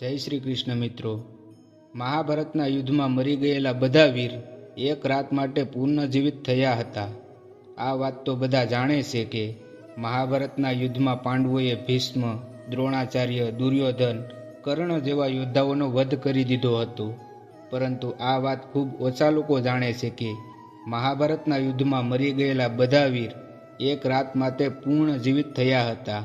જય શ્રી કૃષ્ણ મિત્રો. મહાભારતના યુદ્ધમાં મરી ગયેલા બધા વીર એક રાત માટે પુનઃજીવિત થયા હતા. આ વાત તો બધા જાણે છે કે મહાભારતના યુદ્ધમાં પાંડવોએ ભીષ્મ, દ્રોણાચાર્ય, દુર્યોધન, કર્ણ જેવા યોદ્ધાઓનો વધ કરી દીધો હતો. પરંતુ આ વાત ખૂબ ઓછા લોકો જાણે છે કે મહાભારતના યુદ્ધમાં મરી ગયેલા બધા વીર એક રાત માટે પૂર્ણ જીવિત થયા હતા.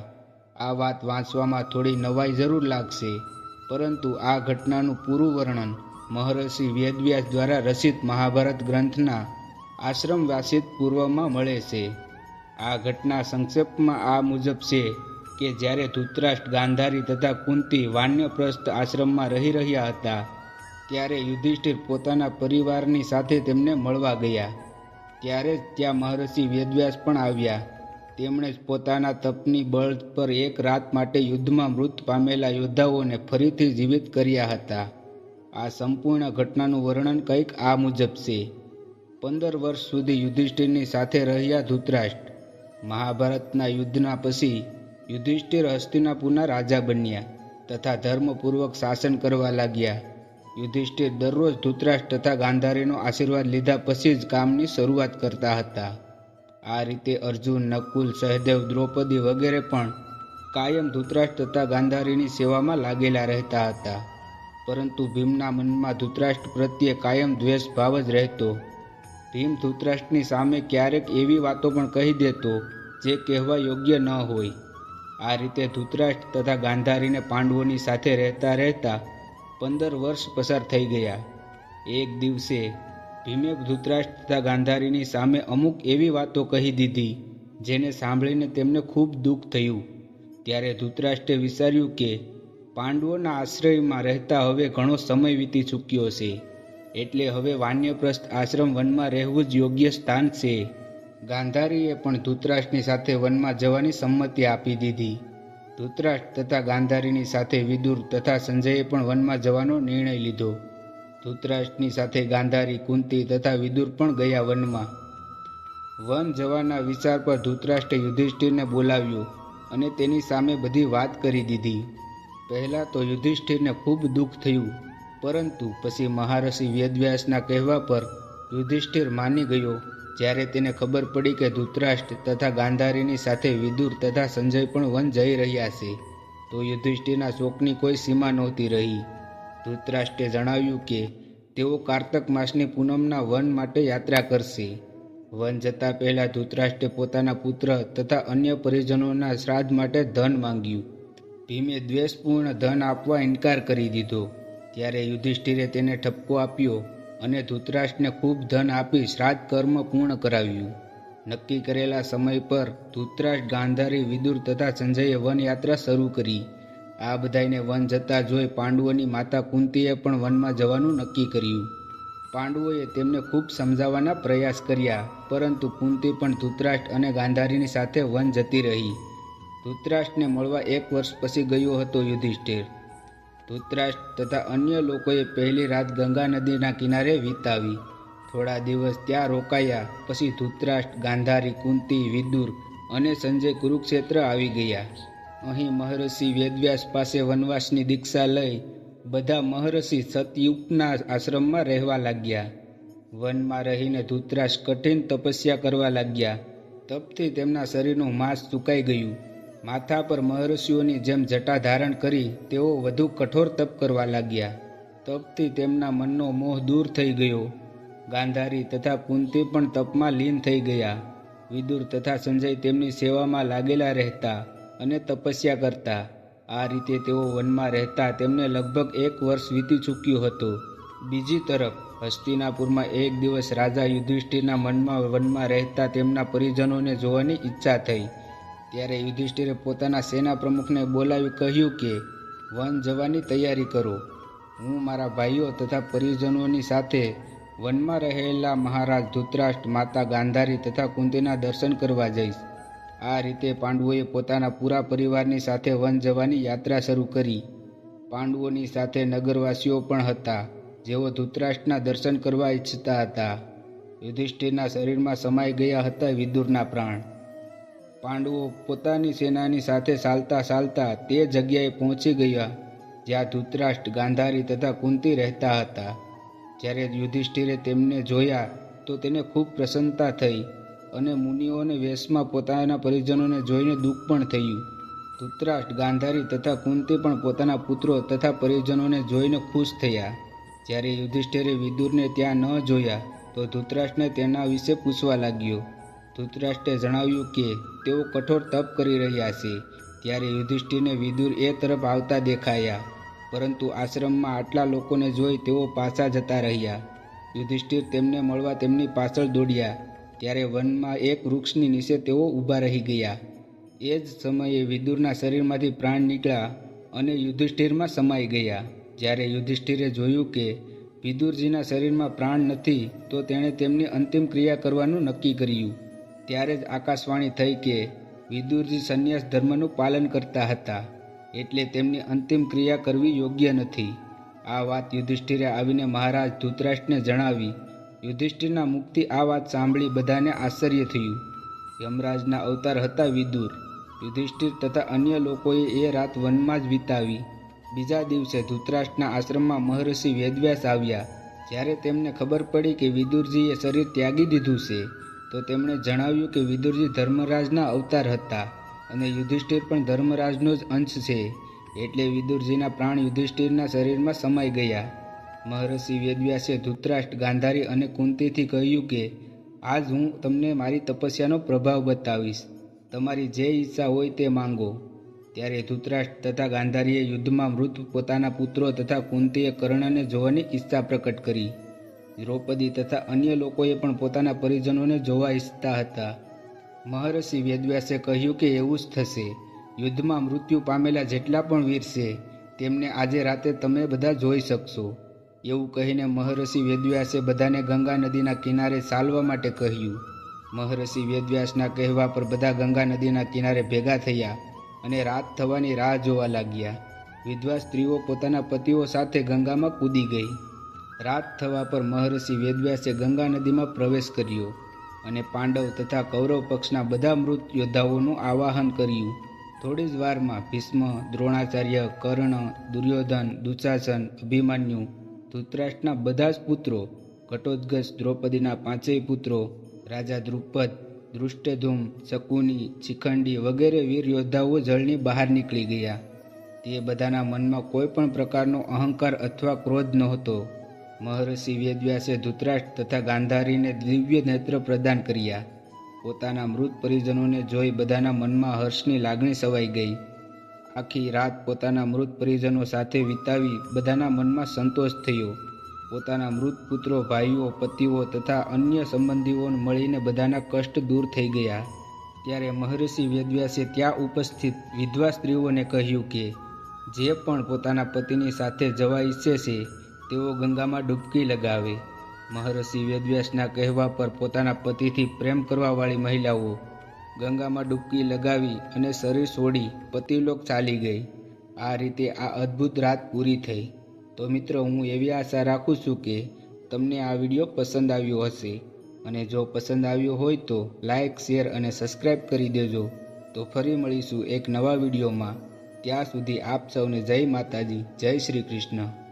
આ વાત વાંચવામાં થોડી નવાઈ જરૂર લાગશે. પરંતુ આ ઘટનાનું પૂરું વર્ણન મહર્ષિ વેદવ્યાસ દ્વારા રચિત મહાભારત ગ્રંથના આશ્રમ વાસિત પૂર્વમાં મળે છે. આ ઘટના સંક્ષેપમાં આ મુજબ છે કે જ્યારે ધૃતરાષ્ટ્ર, ગાંધારી તથા કુંતી વાન્યપ્રસ્થ આશ્રમમાં રહી રહ્યા હતા, ત્યારે યુધિષ્ઠિર પોતાના પરિવારની સાથે તેમને મળવા ગયા. ત્યારે જ ત્યાં મહર્ષિ વેદવ્યાસ પણ આવ્યા. તેમણે પોતાના તપની બળ પર એક રાત માટે યુદ્ધમાં મૃત પામેલા યોદ્ધાઓને ફરીથી જીવિત કર્યા હતા. આ સંપૂર્ણ ઘટનાનું વર્ણન કંઈક આ મુજબ છે. પંદર વર્ષ સુધી યુધિષ્ઠિરની સાથે રહ્યા ધૃતરાષ્ટ્ર. મહાભારતના યુદ્ધના પછી યુધિષ્ઠિર હસ્તિનાપુરના રાજા બન્યા તથા ધર્મપૂર્વક શાસન કરવા લાગ્યા. યુધિષ્ઠિર દરરોજ ધૃતરાષ્ટ્ર તથા ગાંધારીનો આશીર્વાદ લીધા પછી જ કામની શરૂઆત કરતા હતા. આ રીતે અર્જુન, નકુલ, સહદેવ, દ્રૌપદી વગેરે પણ કાયમ ધૃતરાષ્ટ્ર તથા ગાંધારીની સેવામાં લાગેલા રહેતા હતા. પરંતુ ભીમના મનમાં ધૃતરાષ્ટ્ર પ્રત્યે કાયમ દ્વેષ ભાવ જ રહેતો. ભીમ ધૃતરાષ્ટ્રની સામે ક્યારેક એવી વાતો પણ કહી દેતો જે કહેવા યોગ્ય ન હોય. આ રીતે ધૃતરાષ્ટ્ર તથા ગાંધારીને પાંડવોની સાથે રહેતા રહેતા પંદર વર્ષ પસાર થઈ ગયા. એક દિવસે ભીમે ધૃતરાષ્ટ્ર તથા ગાંધારીની સામે અમુક એવી વાતો કહી દીધી, જેને સાંભળીને તેમને ખૂબ દુઃખ થયું. ત્યારે ધૃતરાષ્ટ્રે વિચાર્યું કે, પાંડવોના આશ્રયમાં રહેતા હવે ઘણો સમય વીતી ચૂક્યો છે. એટલે હવે વાન્યપ્રસ્થ આશ્રમ વનમાં રહેવું જ યોગ્ય સ્થાન છે. ગાંધારીએ પણ ધૃતરાષ્ટ્રની સાથે વનમાં જવાની સંમતિ આપી દીધી. ધૃતરાષ્ટ્ર તથા ગાંધારીની સાથે વિદુર તથા સંજયે પણ વનમાં જવાનો નિર્ણય લીધો. ધૃતરાષ્ટ્રની સાથે ગાંધારી, કુંતી તથા વિદુર પણ ગયા વનમાં. વન જવાના વિચાર પર ધૂતરાષ્ટ્ર યુધિષ્ઠિરને બોલાવ્યો અને તેની સામે બધી વાત કરી દીધી. પહેલાં તો યુધિષ્ઠિરને ખૂબ દુઃખ થયું, પરંતુ પછી મહારષિ વેદવ્યાસના કહેવા પર યુધિષ્ઠિર માની ગયો. જ્યારે તેને ખબર પડી કે ધૃતરાષ્ટ્ર તથા ગાંધારીની સાથે વિદુર તથા સંજય પણ વન જઈ રહ્યા છે, તો યુધિષ્ઠિરના શોકની કોઈ સીમા નહોતી રહી. ધૃતરાષ્ટ્રે જણાવ્યું કે, તેઓ કાર્તક માસની પૂનમના વન માટે યાત્રા કરશે. વન જતા પહેલાં ધૃતરાષ્ટ્રે પોતાના પુત્ર તથા અન્ય પરિજનોના શ્રાદ્ધ માટે ધન માંગ્યું. ભીમે દ્વેષપૂર્ણ ધન આપવા ઇનકાર કરી દીધો. ત્યારે યુધિષ્ઠિરે તેને ઠપકો આપ્યો અને ધૃતરાષ્ટ્રને ખૂબ ધન આપી શ્રાદ્ધ કર્મ પૂર્ણ કરાવ્યું. નક્કી કરેલા સમય પર ધૃતરાષ્ટ્ર ગાંધારી વિદુર તથા સંજયે વન યાત્રા શરૂ કરી. આ બધાને વન જતા જોઈ પાંડવોની માતા કુંતીએ પણ વનમાં જવાનું નક્કી કર્યું. પાંડવોએ તેમને ખૂબ સમજાવવાના પ્રયાસ કર્યા, પરંતુ કુંતી પણ ધૃતરાષ્ટ્ર અને ગાંધારીની સાથે વન જતી રહી. ધૃતરાષ્ટ્રને મળવા એક વર્ષ પછી ગયો હતો યુધિષ્ઠિર. ધૃતરાષ્ટ્ર તથા અન્ય લોકોએ પહેલી રાત ગંગા નદીના કિનારે વિતાવી. થોડા દિવસ ત્યાં રોકાયા, પછી ધૃતરાષ્ટ્ર, ગાંધારી, કુંતી, વિદુર અને સંજય કુરુક્ષેત્ર આવી ગયા. અહીં મહર્ષિ વેદવ્યાસ પાસે વનવાસની દીક્ષા લઈ બધા મહર્ષિ સતયુગના આશ્રમમાં રહેવા લાગ્યા. વનમાં રહીને ધૂતરાશ કઠિન તપસ્યા કરવા લાગ્યા. તપથી તેમના શરીરનું માંસ સુકાઈ ગયું. માથા પર મહર્ષિઓની જેમ જટા ધારણ કરી તેઓ વધુ કઠોર તપ કરવા લાગ્યા. તપથી તેમના મનનો મોહ દૂર થઈ ગયો. ગાંધારી તથા કુંતી પણ તપમાં લીન થઈ ગયા. વિદુર તથા સંજય તેમની સેવામાં લાગેલા રહેતા. અને તપસ્યા કરતા. આ રીતે તેઓ વનમાં રહેતા તેમને લગભગ એક વર્ષ વીતી ચૂક્યું હતું. બીજી તરફ, હસ્તિનાપુરમાં એક દિવસ રાજા યુધિષ્ઠિરના મનમાં વનમાં રહેતા તેમના પરિજનોને જોવાની ઈચ્છા થઈ. ત્યારે યુધિષ્ઠિરે પોતાના સેના પ્રમુખને બોલાવી કહ્યું કે, વન જવાની તૈયારી કરો. હું મારા ભાઈઓ તથા પરિજનોની સાથે વનમાં રહેલા મહારાજ ધૃતરાષ્ટ્ર માતા ગાંધારી તથા કુંતીના દર્શન કરવા જઈશ. આ રીતે પાંડવોએ પોતાના પૂરા પરિવારની સાથે વન જવાની યાત્રા શરૂ કરી. પાંડવોની સાથે નગરવાસીઓ પણ હતા, જેઓ ધૃતરાષ્ટ્રના દર્શન કરવા ઈચ્છતા હતા. યુધિષ્ઠિરના શરીરમાં સમાઈ ગયા હતા વિદુરના પ્રાણ. પાંડવો પોતાની સેનાની સાથે ચાલતા ચાલતા તે જગ્યાએ પહોંચી ગયા, જ્યાં ધૃતરાષ્ટ્ર ગાંધારી તથા કુંતી રહેતા હતા. જ્યારે યુધિષ્ઠિરે તેમને જોયા, તો તેને ખૂબ પ્રસન્નતા થઈ. અને મુનિઓને વેશમાં પોતાના પરિજનોને જોઈને દુઃખ પણ થયું. ધૃતરાષ્ટ્ર, ગાંધારી તથા કુંતી પણ પોતાના પુત્રો તથા પરિજનોને જોઈને ખુશ થયા. જ્યારે યુધિષ્ઠિરે વિદુરને ત્યાં ન જોયા, તો ધૃતરાષ્ટ્રને તેના વિશે પૂછવા લાગ્યો. ધૃતરાષ્ટ્રે જણાવ્યું કે, તેઓ કઠોર તપ કરી રહ્યા છે. ત્યારે યુધિષ્ઠિરને વિદુર એ તરફ આવતા દેખાયા. પરંતુ આશ્રમમાં આટલા લોકોને જોઈ તેઓ પાછા જતા રહ્યા. યુધિષ્ઠિર તેમને મળવા તેમની પાછળ દોડ્યા. ત્યારે વનમાં એક વૃક્ષની નીચે તેઓ ઊભા રહી ગયા. એ જ સમયે વિદુરના શરીરમાંથી પ્રાણ નીકળ્યા અને યુધિષ્ઠિરમાં સમાઈ ગયા. જ્યારે યુધિષ્ઠિરે જોયું કે વિદુરજીના શરીરમાં પ્રાણ નથી, તો તેણે તેમની અંતિમ ક્રિયા કરવાનું નક્કી કર્યું. ત્યારે જ આકાશવાણી થઈ કે વિદુરજી સંન્યાસ ધર્મનું પાલન કરતા હતા, એટલે તેમની અંતિમ ક્રિયા કરવી યોગ્ય નથી. આ વાત યુધિષ્ઠિરે આવીને મહારાજ ધૃતરાષ્ટ્રને જણાવી યુધિષ્ઠિરના મુખથી આ વાત સાંભળી બધાને આશ્ચર્ય થયું. યમરાજના અવતાર હતા વિદુર. યુધિષ્ઠિર તથા અન્ય લોકોએ એ રાત વનમાં જ વિતાવી. બીજા દિવસે ધૃતરાષ્ટ્રના આશ્રમમાં મહર્ષિ વેદવ્યાસ આવ્યા. જ્યારે તેમને ખબર પડી કે વિદુરજીએ શરીર ત્યાગી દીધું છે, તો તેમણે જણાવ્યું કે વિદુરજી ધર્મરાજના અવતાર હતા અને યુધિષ્ઠિર પણ ધર્મરાજનો જ અંશ છે. એટલે વિદુરજીના પ્રાણ યુધિષ્ઠિરના શરીરમાં સમાઈ ગયા. મહર્ષિ વેદવ્યાસે ધૃતરાષ્ટ્ર, ગાંધારી અને કુંતીથી કહ્યું કે, આજ હું તમને મારી તપસ્યાનો પ્રભાવ બતાવીશ. તમારી જે ઈચ્છા હોય તે માંગો. ત્યારે ધૃતરાષ્ટ્ર તથા ગાંધારીએ યુદ્ધમાં મૃત પોતાના પુત્રો તથા કુંતીએ કર્ણને જોવાની ઈચ્છા પ્રકટ કરી. દ્રૌપદી તથા અન્ય લોકોએ પણ પોતાના પરિજનોને જોવા ઈચ્છતા હતા. મહર્ષિ વેદવ્યાસે કહ્યું કે એવું જ થશે. યુદ્ધમાં મૃત્યુ પામેલા જેટલા પણ વીર છે, તેમને આજે રાતે તમે બધા જોઈ શકશો. એવું કહીને મહર્ષિ વેદવ્યાસે બધાને ગંગા નદીના કિનારે ચાલવા માટે કહ્યું. મહર્ષિ વેદવ્યાસના કહેવા પર બધા ગંગા નદીના કિનારે ભેગા થયા અને રાત થવાની રાહ જોવા લાગ્યા. વિધવા સ્ત્રીઓ પોતાના પતિઓ સાથે ગંગામાં કૂદી ગઈ. રાત થવા પર મહર્ષિ વેદવ્યાસે ગંગા નદીમાં પ્રવેશ કર્યો અને પાંડવ તથા કૌરવ પક્ષના બધા મૃત યોદ્ધાઓનું આવાહન કર્યું. થોડી જ વારમાં ભીષ્મ, દ્રોણાચાર્ય, કર્ણ, દુર્યોધન, દુશાસન, અભિમન્યુ ધૃતરાષ્ટ્રના બધા જ પુત્રો ઘટોત્કચ દ્રૌપદીના પાંચેય પુત્રો, રાજા દ્રુપદ દૃષ્ટધૂમ શકુની, શિખંડી વગેરે વીર યોદ્ધાઓ જળની બહાર નીકળી ગયા. તે બધાના મનમાં કોઈ પણ પ્રકારનો અહંકાર અથવા ક્રોધ નહોતો. મહર્ષિ વેદવ્યાસે ધૃતરાષ્ટ્ર તથા ગાંધારીને દિવ્ય નેત્ર પ્રદાન કર્યા. પોતાના મૃત પરિજનોને જોઈ બધાના મનમાં હર્ષની લાગણી સવાઈ ગઈ. આખી રાત પોતાના મૃત પરિજનો સાથે વિતાવી બધાના મનમાં સંતોષ થયો. પોતાના મૃત પુત્રો, ભાઈઓ, પતિઓ તથા અન્ય સંબંધીઓ મળીને બધાના કષ્ટ દૂર થઈ ગયા. ત્યારે મહર્ષિ વેદવ્યાસે ત્યાં ઉપસ્થિત વિધવા સ્ત્રીઓને કહ્યું કે, જે પણ પોતાના પતિની સાથે જવા ઈચ્છે છે, તેઓ ગંગામાં ડૂબકી લગાવે. મહર્ષિ વેદવ્યાસના કહેવા પર પોતાના પતિથી પ્રેમ કરવાવાળી મહિલાઓ ગંગામાં ડૂબકી લગાવી અને શરીર છોડી પતિલોક ચાલી ગઈ. આ રીતે આ અદ્ભુત રાત પૂરી થઈ. તો મિત્રો, હું એવી આશા રાખું છું કે તમને આ વીડિયો પસંદ આવ્યો હશે. અને જો પસંદ આવ્યો હોય તો લાઇક શેર અને સબસ્ક્રાઈબ કરી દેજો. તો ફરી મળીશું એક નવા વિડીયોમાં. ત્યાં સુધી આપ સૌને જય માતાજી, જય શ્રી કૃષ્ણ.